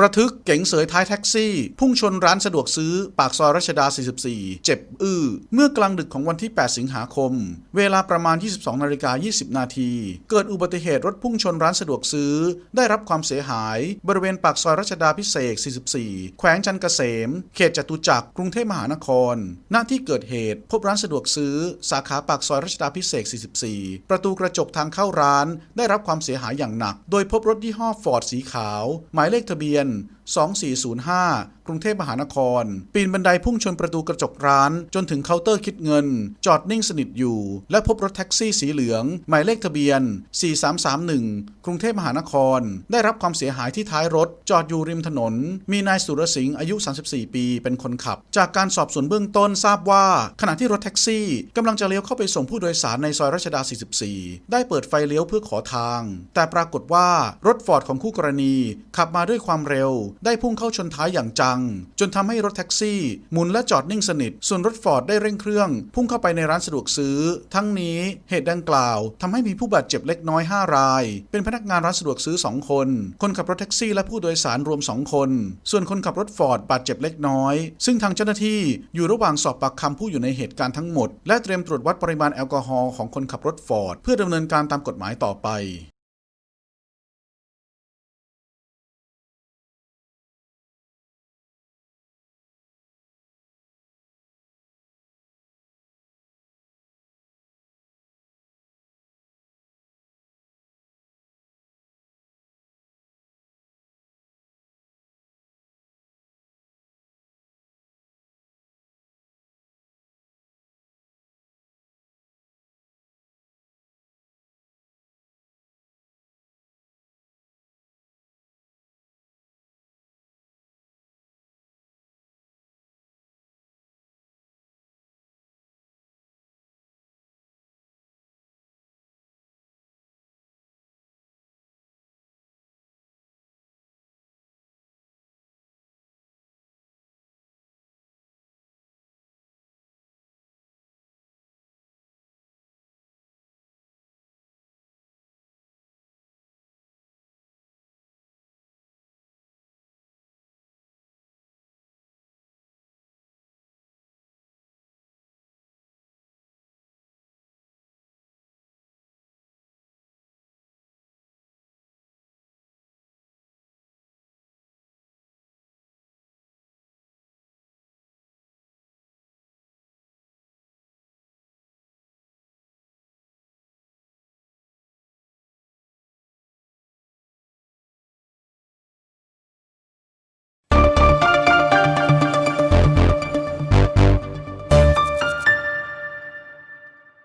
ระทึกเก๋งเสยท้ายแท็กซี่ พุ่งชนร้านสะดวกซื้อ ปากซอยรัชดา 44 เจ็บอื้อ เมื่อกลางดึกของวันที่ 8 สิงหาคม เวลาประมาณ 22นาฬิกา20 นาที เกิดอุบัติเหตุรถพุ่งชนร้านสะดวกซื้อ ได้รับความเสียหาย บริเวณปากซอยรัชดาพิเศษ 44 แขวงจันเกษม เขตจตุจักร กรุงเทพมหานครณที่เกิดเหตุ พบร้านสะดวกซื้อ สาขาปากซอยรัชดาพิเศษ 44 ประตูกระจกทางเข้าร้าน ได้รับความเสียหายอย่างหนัก โดยพบรถยี่ห้อฟอร์ดสีขาว หมายเลขทะเบียน then 2405 กรุงเทพมหานคร ปีนบันไดพุ่งชนประตูกระจกร้าน จนถึงเคาน์เตอร์คิดเงิน จอดนิ่งสนิทอยู่ และพบรถแท็กซี่สีเหลือง หมายเลขทะเบียน 4331 กรุงเทพมหานคร ได้รับความเสียหายที่ท้ายรถ จอดอยู่ริมถนน มีนายสุรสิงห์อายุ 34 ปี เป็นคนขับ จากการสอบสวนเบื้องต้นทราบว่า ขณะที่รถแท็กซี่กำลังจะเลี้ยวเข้าไปส่งผู้โดยสารในซอยรัชดา 44 ได้เปิดไฟเลี้ยวเพื่อขอทาง แต่ปรากฏว่ารถฟอร์ดของคู่กรณี ขับมาด้วยความเร็วได้พุ่งเข้าชนท้ายอย่างจัง จนทำให้รถแท็กซี่ หมุนและจอดนิ่งสนิท ส่วนรถฟอร์ดได้เร่งเครื่อง พุ่งเข้าไปในร้านสะดวกซื้อ ทั้งนี้เหตุดังกล่าวทำให้มีผู้บาดเจ็บเล็กน้อย 5 ราย เป็นพนักงานร้านสะดวกซื้อ 2 คน คนขับรถแท็กซี่และผู้โดยสารรวม 2 คน ส่วนคนขับรถฟอร์ดบาดเจ็บเล็กน้อย ซึ่งทางเจ้าหน้าที่อยู่ระหว่างสอบปากคำผู้อยู่ในเหตุการณ์ทั้งหมด และเตรียมตรวจวัดปริมาณแอลกอฮอล์ของคนขับรถฟอร์ดเพื่อดำเนินการตามกฎหมายต่อไป